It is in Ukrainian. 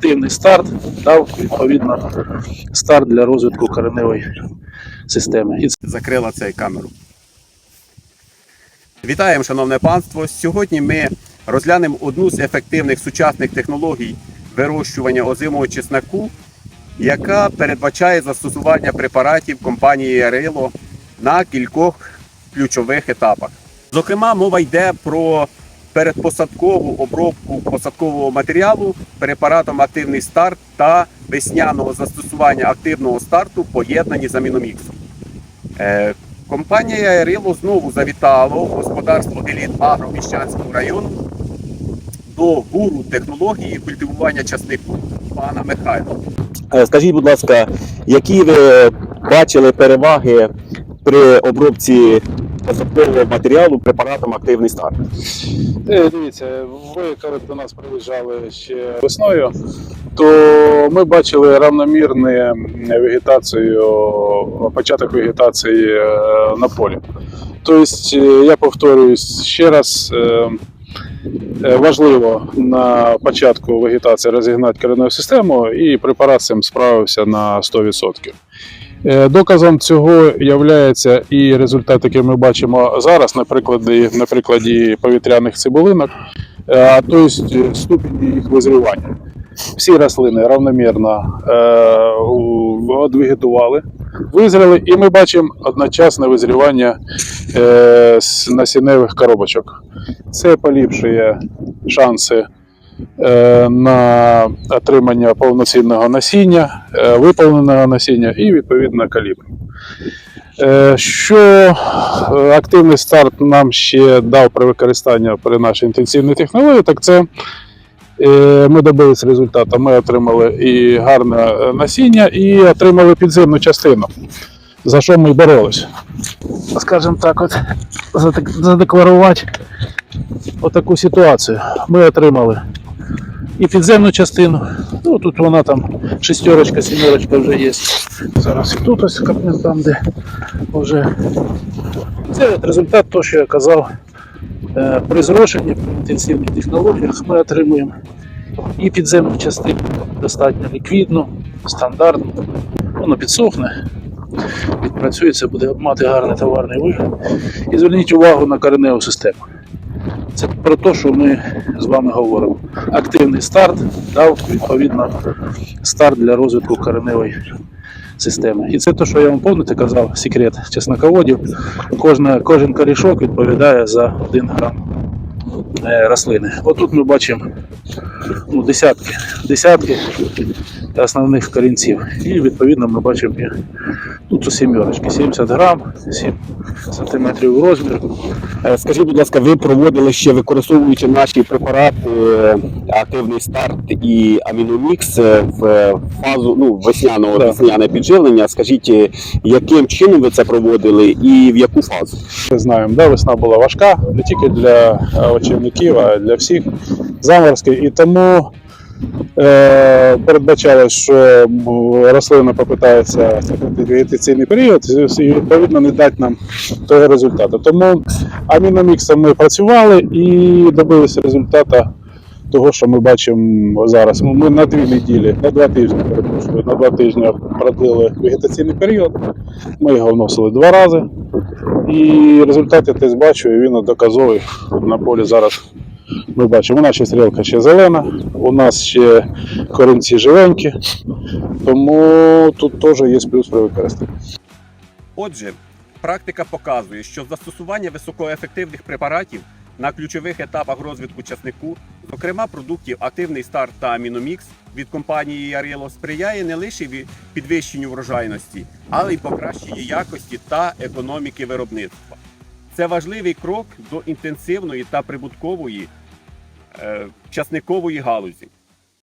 активний старт дав відповідно старт для розвитку кореневої системи. Закрила цей камеру. Вітаємо, шановне панство. Сьогодні ми розглянемо одну з ефективних сучасних технологій вирощування озимого чесноку, яка передбачає застосування препаратів компанії Ярило на кількох ключових етапах. Зокрема, мова йде про передпосадкову обробку посадкового матеріалу препаратом активний старт та весняного застосування активного старту поєднані з аміноміксом. Е, Компанія Ярило знову завітала в господарство Еліт Агро Міщанського району до гуру технології культивування часнику пана Михайла. Е, Скажіть, будь ласка, які ви бачили переваги при обробці посадкового матеріалу препаратом активний старт? Е, Дивіться, ви коли до нас приїжджали ще весною, то ми бачили равномірну вегетацію, початок вегетації е, на полі. Тобто, е, я повторююсь ще раз. Важливо на початку вегетації розігнати кореневу систему, і препарат цим справився на 100%. Е, Доказом цього є і результат, який ми бачимо зараз, на прикладі, на прикладі повітряних цибулинок, е, а тобто ступінь їх визрівання. Всі рослини равномірно е, одвегетували, визріли, і ми бачимо одночасне визрівання насінневих коробочок. Це поліпшує шанси на отримання повноцінного насіння, е, виповненого насіння і відповідно калібру. Е, Що е, активний старт нам ще дав при використанні при нашій інтенсивній технології, так це е, ми добилися результату. Ми отримали і гарне е, насіння, і отримали підземну частину, за що ми боролись. Скажімо так, от задекларувати отаку ситуацію. Ми отримали і підземну частину. Ну тут вона там шестерочка, сімерочка вже є. Зараз і тут ось капнем там, де вже. Це результат того, що я казав. Е, При зрошенні, при інтенсивних технологіях ми отримуємо і підземну частину достатньо ліквідну, стандартну. Воно підсохне, відпрацюється, буде мати гарний товарний вигляд. І зверніть увагу на кореневу систему. Це про те, що ми з вами говоримо. Активний старт дав відповідно старт для розвитку кореневої системи. І це те, що я вам пам'ятаєте, казав, секрет чесноководів. Кожна, кожен корішок відповідає за 1 грам е, рослини. Отут ми бачимо ну, десятки, десятки основних корінців. І відповідно ми бачимо і тут у сімерочки 70 грам, 7 сантиметрів розмір. Е, Скажіть, будь ласка, ви проводили ще використовуючи наші препарати е, активний старт і аміномікс е, в фазу ну, весняного Да. весняне підживлення. Скажіть, яким чином ви це проводили і в яку фазу? Ми знаємо, да, весна була важка не тільки для очівників, а й для всіх заморозків. І тому е, передбачалось, що рослина попитається вегетаційний період і відповідно не дати нам того результату. Тому аміноміксом ми працювали і добилися результату. Того, що ми бачимо зараз, ми на дві неділі, на два тижні, перепрошую, на два тижні продлили вегетаційний період. Ми його вносили два рази. І результат я теж бачу, і він доказовий на полі зараз. Ми бачимо, у нас ще стрілка ще зелена, у нас ще корінці живенькі, тому тут теж є плюс при використанні. Отже, практика показує, що застосування високоефективних препаратів на ключових етапах розвитку часнику, зокрема продуктів Активний старт та Аміномікс від компанії Ярило, сприяє не лише підвищенню врожайності, але й покращенню якості та економіки виробництва. Це важливий крок до інтенсивної та прибуткової часникової галузі.